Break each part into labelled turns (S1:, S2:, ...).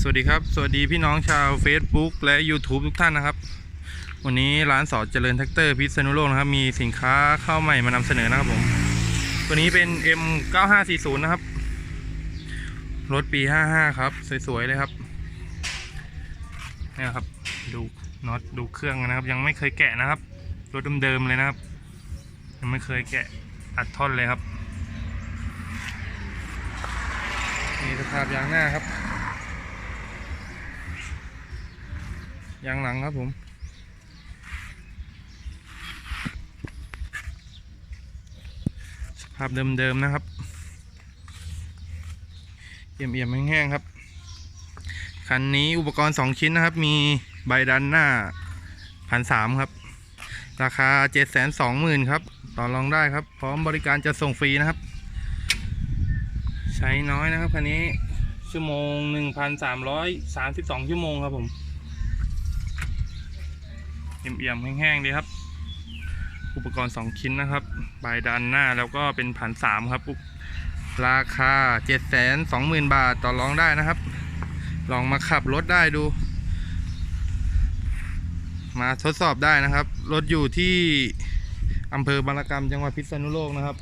S1: สวัสดีครับ สวัสดีพี่น้องชาว Facebook และ YouTube ทุกท่านนะครับ วันนี้ร้านสอเจริญแท็กเตอร์พิษณุโลกนะครับ มีสินค้าเข้าใหม่มานำเสนอนะครับผม ตัวนี้เป็น M9540 นะครับ รถปี 55 ครับ สวย ๆ เลยครับนี่ครับ ดูน็อตดูเครื่องนะครับ ยังไม่เคยแกะนะครับ รถเดิมๆเลยนะครับ ยังไม่เคยแกะอัดท่อนเลยครับ นี่สภาพยางหน้าครับ ยางหลังครับผม สภาพเดิมๆนะครับเอี่ยมๆแห้งๆครับ คันนี้อุปกรณ์ 2 ชิ้นนะครับ มีใบดันหน้าพันสามครับ ราคา 7 2 0 0 0 0 ครับ ต่อรองได้ครับ พร้อมบริการจะส่งฟรีนะครับ ใช้น้อยนะครับ คันนี้ชั่วโมง 1,332 ชั่วโมงครับผม เอี่ยมๆแห้งๆดีครับ อุปกรณ์ 2 ชิ้นนะครับบายดันหน้าแล้วก็เป็นพันสามครับ ราคา 7 2 0 0 0 0 บาทต่อรองได้นะครับ ลองมาขับรถได้ดู มาทดสอบได้นะครับ รถอยู่ที่อำเภอบางระกรรมจังหวัดพิษณุโลกนะครับ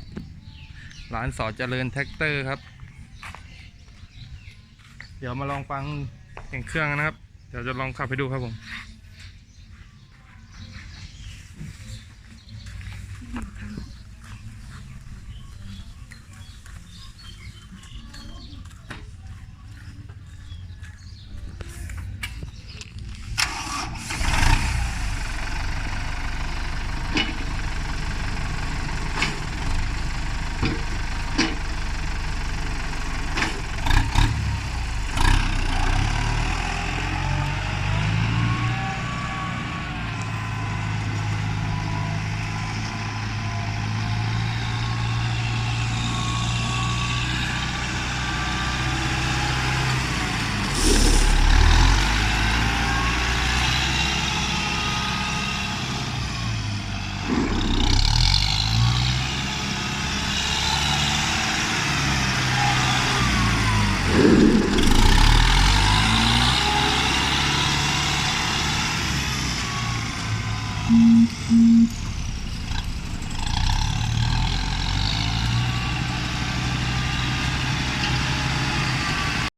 S1: ร้านสอเจริญแท็กเตอร์ครับ เดี๋ยวมาลองฟังเสียงเครื่องนะครับ เดี๋ยวจะลองขับให้ดูครับผม Thank you.
S2: Mm-hmm.